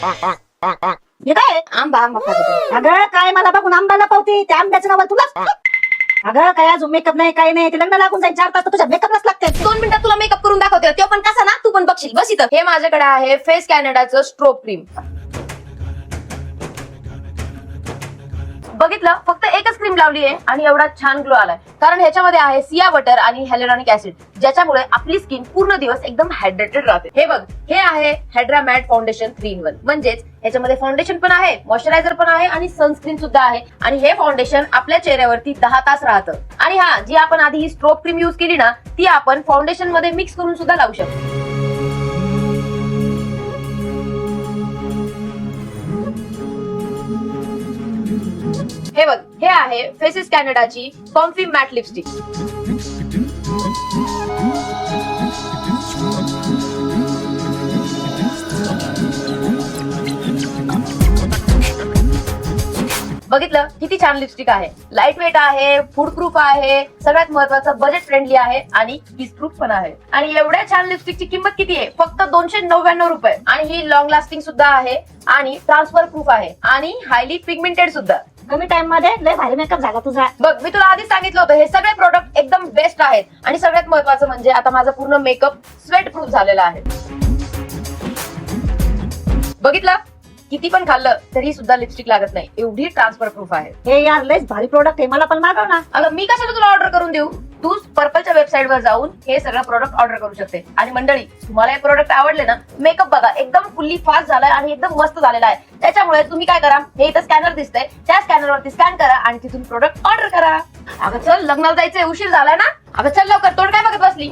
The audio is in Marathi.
हे काय? आंबा आंबा खातो अगं काय मला बघून आंब्याला पावती त्या आंब्याचं नाव तुला? अगं काय अजून मेकअप नाही काय नाही. ते लग्न लागून जाईल चार तास तुझ्या मेकअपलाच लागते दोन मिनिटात तुला मेकअप करून दाखवते. ते पण कसा ना? तू पण बघशील. बस इथं. हे माझ्याकडे आहे फेस कॅनडाचं स्ट्रोप क्रीम बघितलं फक्त एकच क्रीम लावली आहे आणि एवढा छान ग्लो आलाय. कारण ह्याच्यामध्ये आहे सिया बटर आणि हॅलोरॉनिक ऍसिड ज्याच्यामुळे आपली स्किन पूर्ण दिवस एकदम हायड्रेटेड राहते. हे बघ हे आहे hydra matte foundation three in one म्हणजेच ह्याच्यामध्ये फाउंडेशन पण आहे मॉइश्चरायझर पण आहे आणि सनस्क्रीन सुद्धा आहे. आणि हे फाउंडेशन आपल्या चेहऱ्यावरती दहा तास राहतं. आणि हा जी आपण आधी ही स्ट्रोप क्रीम युज केली ना ती आपण फाउंडेशनमध्ये मिक्स करून सुद्धा लावू शकतो. हे बघ हे आहे फेसिस कॅनडाची कॉम्फी मॅट लिपस्टिक बघितलं किती छान लिपस्टिक आहे. लाइट वेट आहे फूड प्रूफ आहे सगळ्यात महत्वाचं बजेट फ्रेंडली आहे आणि पीस प्रूफ पण आहे. आणि एवढ्या छान लिपस्टिकची किंमत किती आहे? फक्त दोनशे नव्याण्णव रुपये. आणि ही लॉंग लास्टिंग सुद्धा आहे आणि ट्रान्सफर प्रूफ आहे आणि हायली पिगमेंटेड सुद्धा. कमी टाइममध्ये लय भारी मेकअप झाला तुझा. बघ मी तुला आधीच सांगितलं होतं हे सगळे प्रोडक्ट एकदम बेस्ट आहेत. आणि सगळ्यात महत्वाचं म्हणजे आता माझा पूर्ण मेकअप स्वेट प्रूफ झालेला आहे. बघितलं? किती पण खाल्लं तरी सुद्धा लिपस्टिक लागत नाही. एवढी ट्रान्सफर प्रूफ आहे. हे यार लयच भारी प्रोडक्ट आहे. मला पण मागव ना. अगं मी कशाला तुला ऑर्डर करून देऊ? तू पर्पलच्या वेबसाईट वर जाऊन हे सगळं प्रोडक्ट ऑर्डर करू शकते. आणि मंडळी तुम्हाला हे प्रोडक्ट आवडले ना मेकअप बघा. एकदम फुल्ली फास्ट झालाय आणि एकदम मस्त झालेला आहे. त्याच्यामुळे तुम्ही काय करा हे इथं स्कॅनर दिसतंय. त्या स्कॅनर वरती स्कॅन करा आणि तिथून प्रोडक्ट ऑर्डर करा. अगं चल लग्नाला जायचंय. उशीर झालाय ना? अगं चल लवकर. तोंड काय बघत बसली?